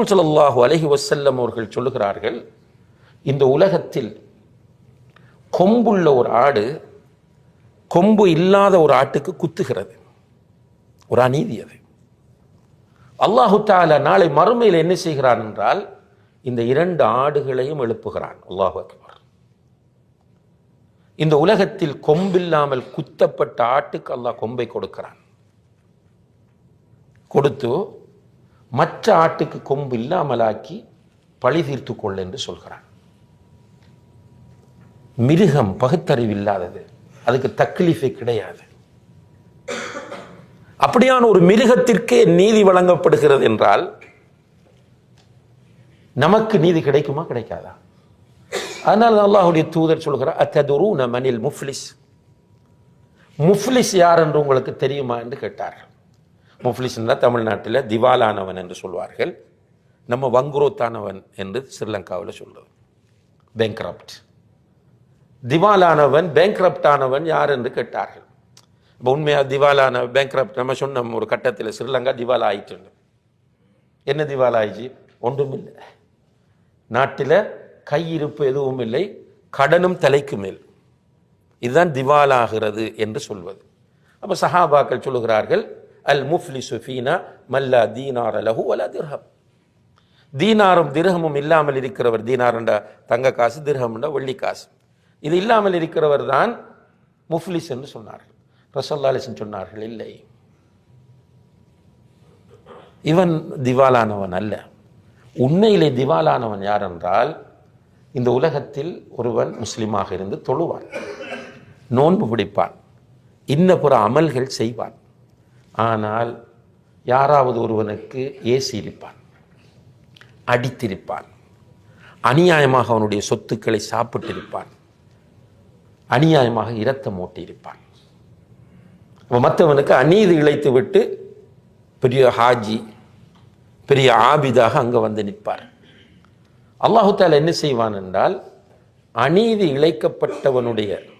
ஸல்லல்லாஹு அலஹி வசல்லம் அவர்கள் சொல்லுகிறார்கள் இந்த உலகத்தில் கொம்புள்ள ஒரு ஆடு கொம்பு இல்லாத ஒரு ஆட்டுக்கு குத்துகிறது. ஒரு அநீதி அது. அல்லாஹு தாலா நாளை மறுமையில் என்ன செய்கிறான் என்றால் இந்த இரண்டு ஆடுகளையும் எழுப்புகிறான். அல்லாஹு அக்பர். இந்த உலகத்தில் கொம்பில்லாமல் குத்தப்பட்ட ஆட்டுக்கு அல்லாஹ் கொம்பை கொடுக்கிறான். கொடுத்து மற்ற ஆட்டுக்கு கொம்பு இல்லாமலாக்கி பழி தீர்த்து கொள் என்று சொல்கிறான். மிருகம் பகுத்தறிவு இல்லாதது. அதுக்கு தக்லீஃபே கிடையாது. அப்படியான ஒரு மிருகத்திற்கே நீதி வழங்கப்படுகிறது என்றால் நமக்கு நீதி கிடைக்குமா கிடைக்காதா? அதனால அல்லாஹுடைய தூதர் சொல்கிறார் அத்ததுரூன மனில் முஃப்லிஸ். முஃப்லிஸ் யார் என்று உங்களுக்கு தெரியுமா என்று கேட்டார்கள். முஃப்லிஸ்னா தமிழ்நாட்டில் திவாலானவன் என்று சொல்வார்கள். நம்ம வங்குரோத்தானவன் என்று ஸ்ரீலங்காவில் சொல்வது பேங்க்ரப்ட் திவாலானவன் பேங்க்ரப்ட் ஆனவன் யார் என்று கேட்டார்கள். இப்போ உண்மையாக திவாலான பேங்க்ரப்ட் நம்ம சொன்னோம் ஒரு கட்டத்தில் ஸ்ரீலங்கா திவாலா ஆயிட்டு என்ன திவாலா ஆயிடுச்சு ஒன்றுமில்லை. நாட்டில் கையிருப்பு எதுவும் இல்லை கடனும் தலைக்கு மேல். இதுதான் திவாலாகிறது என்று சொல்வது. அப்போ சஹாபாக்கள் சொல்லுகிறார்கள் அல் முஃப்லி சுஃபீனா மல்லா தீனார் அலஹு அலா திர்ஹம். தீனாரும் திர்ஹமும் இல்லாமல் இருக்கிறவர் தீனார்ன்ற தங்க காசு திர்ஹம்ன்ற வெள்ளி காசு. இது இல்லாமல் இருக்கிறவர் தான் முஃப்லிஸ் என்று சொன்னார்கள். ரசல்லாலிசன் சொன்னார்கள் இல்லை. இவன் திவாலானவன் அல்ல. உண்மையிலே திவாலானவன் யார் என்றால் இந்த உலகத்தில் ஒருவன் முஸ்லீமாக இருந்து தொழுவான் நோன்பு பிடிப்பான் இன்ன புற அமல்கள் செய்வான். ஆனால் யாராவது ஒருவனுக்கு ஏசி இருப்பான் அடித்திருப்பான் அநியாயமாக அவனுடைய சொத்துக்களை சாப்பிட்டிருப்பான் அநியாயமாக இரத்தம் ஓட்டியிருப்பான் மற்றவனுக்கு அநீதி இழைத்து விட்டு பெரிய ஹாஜி பெரிய ஆபிதாக அங்கே வந்து நிற்பார். அல்லாஹு தால என்ன செய்வான் என்றால் அநீதி இழைக்கப்பட்டவனுடைய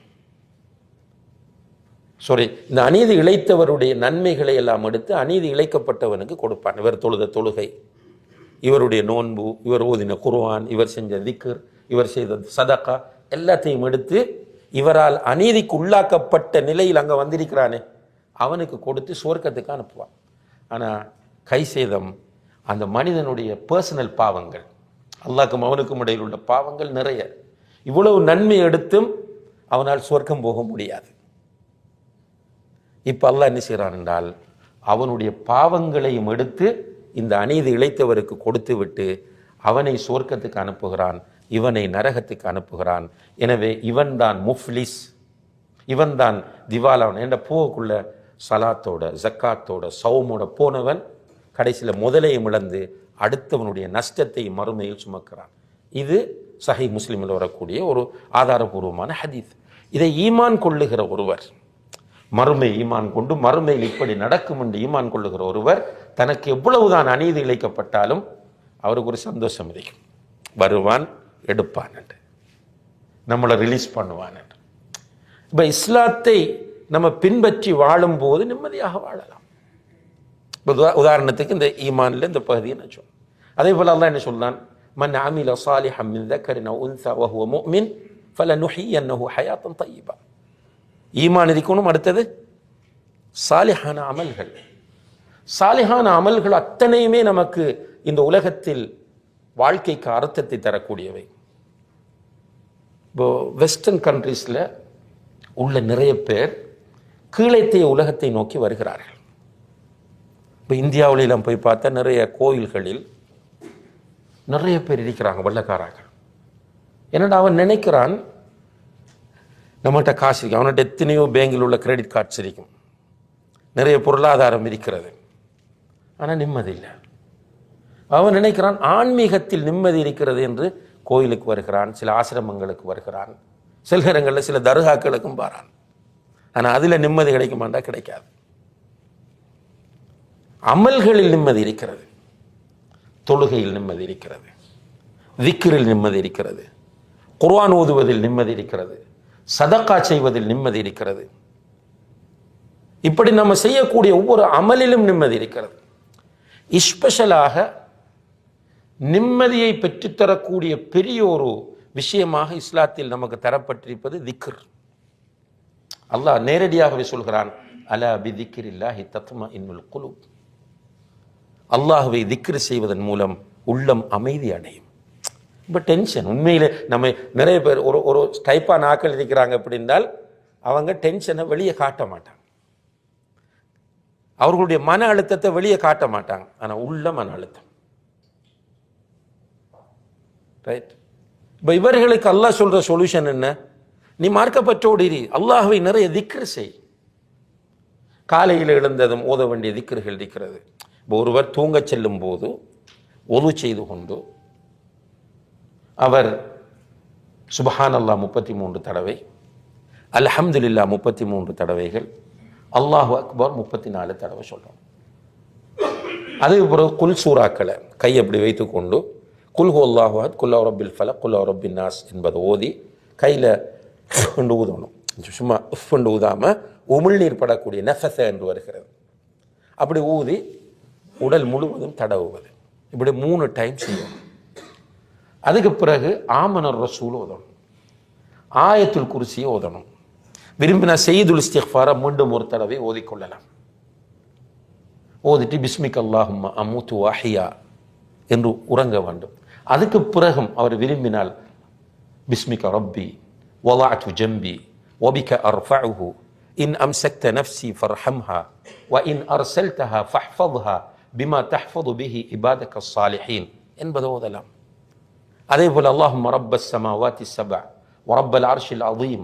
சாரி இந்த அநீதி இழைத்தவருடைய நன்மைகளை எல்லாம் எடுத்து அநீதி இழைக்கப்பட்டவனுக்கு கொடுப்பான். இவர் தொழுத தொழுகை இவருடைய நோன்பு இவர் ஓதின குர்வான் இவர் செஞ்ச திக்கர் இவர் செய்த சதக்கா எல்லாத்தையும் எடுத்து இவரால் அநீதிக்கு உள்ளாக்கப்பட்ட நிலையில் அங்கே வந்திருக்கிறானே அவனுக்கு கொடுத்து சுவர்க்கத்துக்கு அனுப்புவான். ஆனால் கை சேதம் அந்த மனிதனுடைய பர்சனல் பாவங்கள் அல்லாக்கும் அவனுக்கும் இடையில் உள்ள பாவங்கள் நிறைய. இவ்வளவு நன்மை எடுத்தும் அவனால் சுவர்க்கம் போக முடியாது. இப்போ அல்லாஹ் என்ன செய்கிறான் என்றால் அவனுடைய பாவங்களையும் எடுத்து இந்த அநீதி இழைத்தவருக்கு கொடுத்து விட்டு அவனை சுவர்க்கத்துக்கு அனுப்புகிறான் இவனை நரகத்துக்கு அனுப்புகிறான். எனவே இவன்தான் முஃப்லிஸ் இவன்தான் திவாலாவன் என்ற பூவுக்குள்ள சலாத்தோட ஜக்காத்தோட சௌமோட போனவன் கடைசியில் முதலையும் இழந்து அடுத்தவனுடைய நஷ்டத்தை மறுமையில் சுமக்கிறான். இது சஹி முஸ்லீமில் வரக்கூடிய ஒரு ஆதாரபூர்வமான ஹதீஸ். இதை ஈமான் கொள்ளுகிற ஒருவர் மறுமை ஈமான் கொண்டு மறுமையில் இப்படி நடக்கும் என்று ஈமான் கொள்ளுகிற ஒருவர் தனக்கு எவ்வளவுதான் அநீதி இழைக்கப்பட்டாலும் அவருக்கு ஒரு சந்தோஷம் இருக்கும் வருவான் எடுப்பான் என்று. நம்மளை ரிலீஸ் பண்ணுவான் என்று. இப்போ இஸ்லாத்தை நம்ம பின்பற்றி வாழும்போது நிம்மதியாக வாழலாம். உதாரணத்துக்கு இந்த ஈமானில் இந்த பகுதியை நான் சொன்னேன் அதே போல் அல்லாஹ் என்ன சொல்றான்? மன் அமில சாலிஹம் மின் தக்கரின் உன்சா வஹுவ முஃமின் என்னஹு ஹயாத்தன் தையீபா ஈமான் இருக்கணும் அடுத்தது சாலிஹான அமல்கள். சாலிஹான அமல்கள் அத்தனையுமே நமக்கு இந்த உலகத்தில் வாழ்க்கைக்கு அர்த்தத்தை தரக்கூடியவை. இப்போ வெஸ்டர்ன் கண்ட்ரீஸில் உள்ள நிறைய பேர் கீழைத்தைய உலகத்தை நோக்கி வருகிறார்கள். இப்போ இந்தியாவிலாம் போய் பார்த்தா நிறைய கோயில்களில் நிறைய பேர் இருக்கிறாங்க வெள்ளக்காரர்கள். என்னடா அவன் நினைக்கிறான் நம்மகிட்ட காசு இருக்கு. அவன்கிட்ட எத்தனையோ பேங்கில் உள்ள கிரெடிட் கார்ட்ஸ் இருக்கும். நிறைய பொருளாதாரம் இருக்கிறது. ஆனால் நிம்மதி இல்லை. அவன் நினைக்கிறான் ஆன்மீகத்தில் நிம்மதி இருக்கிறது என்று கோயிலுக்கு வருகிறான் சில ஆசிரமங்களுக்கு வருகிறான் சில இடங்களில் சில தர்காக்களுக்கும் பாரான் ஆனால் அதில் நிம்மதி கிடைக்குமாண்டா? கிடைக்காது. அமல்களில் நிம்மதி இருக்கிறது. தொழுகையில் நிம்மதி இருக்கிறது. விக்கிரில் நிம்மதி இருக்கிறது. குர்வான் ஓதுவதில் நிம்மதி இருக்கிறது. சதக்கா செய்வதில் நிம்மதி இருக்கிறது. இப்படி நம்ம செய்யக்கூடிய ஒவ்வொரு அமலிலும் நிம்மதி இருக்கிறது. இஸ்பெஷலாக நிம்மதியை பெற்றுத்தரக்கூடிய பெரிய ஒரு விஷயமாக இஸ்லாத்தில் நமக்கு தரப்பட்டிருப்பது திக்ர். அல்லாஹ் நேரடியாகவே சொல்கிறான் அலா பி திக்ரில்லாஹி தத்மா இன்னுல் குலு அல்லாஹுவை திக்ரு செய்வதன் மூலம் உள்ளம் அமைதி அடையும். இப்போ டென்ஷன் உண்மையிலே நம்ம நிறைய பேர் ஒரு ஒரு டைப்பாக நாக்கள் இருக்கிறாங்க அப்படின்னால் அவங்க டென்ஷனை வெளியே காட்ட மாட்டாங்க. அவர்களுடைய மன அழுத்தத்தை வெளியே காட்ட மாட்டாங்க. ஆனால் உள்ள மன அழுத்தம். ரைட் இப்போ இவர்களுக்கு அல்லாஹ் சொல்கிற சொல்யூஷன் என்ன? நீ மார்க்கப்பற்றோடு அல்லாஹவை நிறைய திக்ரு செய். காலையில் எழுந்ததும் ஓத வேண்டிய திக்ருகள் இருக்கிறது. இப்போ ஒருவர் தூங்கச் செல்லும் போது ஒது செய்து கொண்டு அவர் சுபஹான் அல்லாஹ் முப்பத்தி மூன்று தடவை அல்ஹம்துலில்லா முப்பத்தி மூன்று தடவைகள் அல்லாஹு அக்பர் முப்பத்தி நாலு தடவை சொல்கிறோம் அதுக்கு பிறகு குல் சூறாக்களை கை அப்படி வைத்துக்கொண்டு குல் ஹு அல்லாஹுத் குல்லா ரப்பில் ஃபல குல்லா ரப்பின் நாஸ் என்பதை ஓதி கையில் கொண்டு ஊதணும். சும்மா உஃப் கொண்டு ஊதாமல் உமிழ்நீர் படக்கூடிய நஃபச என்று வருகிறது. அப்படி ஊதி உடல் முழுவதும் தடவுவது. இப்படி மூணு டைம் செய்யணும். அதுக்கு பிறகு ஆமனர் ரசூல் ஓதணும் ஆயத்துல் குருசியை ஓதணும் விரும்பினா செய்துல் இஸ்திஃபாரை மீண்டும் ஒரு தடவை ஓதிக்கொள்ளலாம் ஓதிட்டு பிஸ்மிக் அல்லாஹும் அமுத்து வாஹியா என்று உறங்க வேண்டும் அதுக்கு பிறகும் அவர் விரும்பினால் பிஸ்மிக ரப்பி ஒலாட்டு ஜம்பி ஒபிக அர்ஃபஹு இன் அம்சக்த நஃப்சி ஃபர்ஹம்ஹா வ இன் அர்சல்தஹா ஃபஹ்ஃபத்ஹா பிமா தஹ்ஃபது பிஹி இபாதக சாலிஹீன் என்பது ஓதலாம் அதே போல اللهم رب السماوات السبع ورب العرش العظيم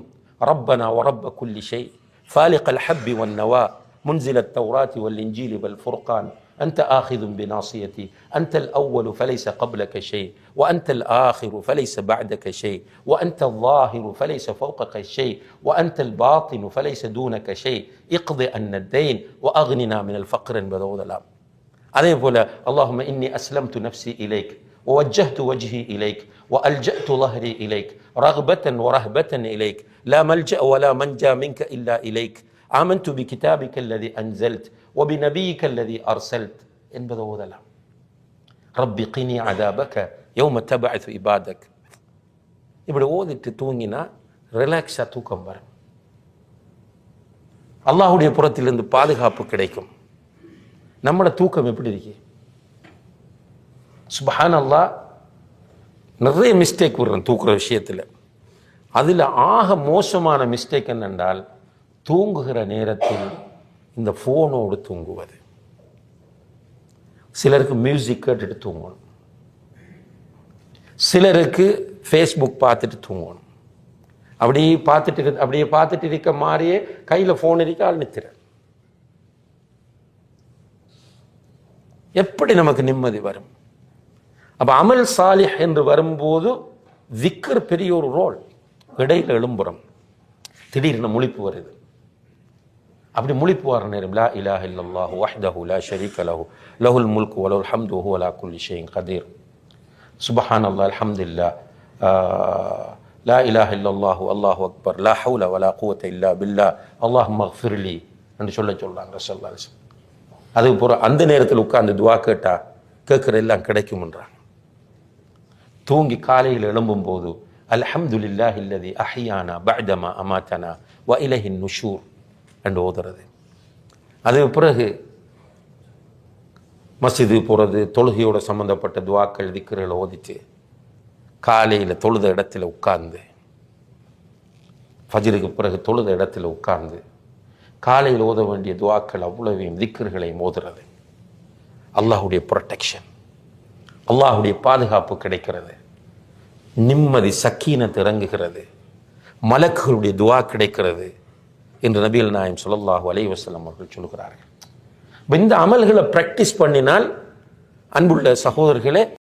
ربنا ورب كل شيء فالق الحب والنوى منزل التوراة والإنجيل والفرقان أنت آخذ بناصيتي أنت الأول فليس قبلك شيء وأنت الآخر فليس بعدك شيء وأنت الظاهر فليس فوقك شيء وأنت الباطن فليس دونك شيء اقض أن الدين وأغننا من الفقر بذوذ الأب அதே போல اللهم إني أسلمت نفسي إليك ووجهت وجهي إليك وألجأت ظهري إليك رغبة ورهبة إليك لا ملجأ ولا منجا منك إلا إليك آمنت بكتابك الذي أنزلت وبنبيك الذي أرسلت என்பது ஓதலாம் ரப்பி கினி அதாபக யௌம தபஅத் இபாதக் இப்படி ஓதிட்டு தூங்கினா ரிலாக்ஸாக தூக்கம் வரும் அல்லாஹுடைய புறத்திலிருந்து பாதுகாப்பு கிடைக்கும் நம்மளோட தூக்கம் எப்படி இருக்கு சுபஹான் நிறைய மிஸ்டேக் விடுறேன் தூக்குற விஷயத்தில். அதில் ஆக மோசமான மிஸ்டேக் என்னென்றால் தூங்குகிற நேரத்தில் இந்த ஃபோனோடு தூங்குவது. சிலருக்கு மியூசிக் கேட்டுட்டு தூங்கணும். சிலருக்கு ஃபேஸ்புக் பார்த்துட்டு தூங்கணும். அப்படியே பார்த்துட்டு இரு- அப்படியே பார்த்துட்டு இருக்க மாதிரியே கையில் ஃபோன் இருக்க ஆள் நிற்கிறேன் எப்படி நமக்கு நிம்மதி வரும்? அப்ப அமல் சாலிஹ் என்று வரும்போது விக்கர் பெரிய ஒரு ரோல். இடையில எழும்புறம். திடீர்னு முழிப்பு வருது. அப்படி முழிப்பு வர நேரம் லா இலா இல்லல்லாஹு வஹ்தஹு லா ஷரீக லஹு. லஹுல் முல்கு வலஹுல் ஹம்து ஹு அலா குல்லி ஷேங் கதீர். சுபஹான் அல்லா அல்ஹம்துல்லா லா இலாஹ இல்லல்லாஹு அல்லாஹு அக்பர். லா ஹவுல வலா குவத்த இல்லா பில்லா. அல்லாஹ் மஃபிர்லி என்று சொல்ல சொல்றாங்க ரசல்லா அலிஸ்லாம் அதுக்கு போகிற அந்த நேரத்தில் உட்கார்ந்து துவா கேட்டா கேட்குற எல்லாம் கிடைக்கும்ன்றான் தூங்கி காலையில் எழும்பும் போது அல்ஹம்துலில்லாஹி இல்லதி அஹியானா பஅதமா அமாத்தனா வ இலஹின் நுஷூர் என்று ஓதுறது. அதுக்கு பிறகு மசிது போகிறது தொழுகையோட சம்மந்தப்பட்ட துவாக்கள் திக்கர்களை ஓதிச்சு காலையில் தொழுத இடத்துல உட்கார்ந்து ஃபஜ்ருக்கு பிறகு தொழுத இடத்துல உட்கார்ந்து காலையில் ஓத வேண்டிய துவாக்கள் அவ்வளவையும் திக்கர்களையும் ஓதுறது. அல்லாஹுடைய ப்ரொட்டெக்ஷன் அல்லாஹுடைய பாதுகாப்பு கிடைக்கிறது. நிம்மதி சக்கீனத் இறங்குகிறது. மலக்குகளுடைய துவா கிடைக்கிறது என்று நபிகள் நாயம் ஸல்லல்லாஹு அலைஹி வஸல்லம் அவர்கள் சொல்கிறார்கள் இந்த அமல்களை பிராக்டிஸ் பண்ணினால் அன்புள்ள சகோதரர்களே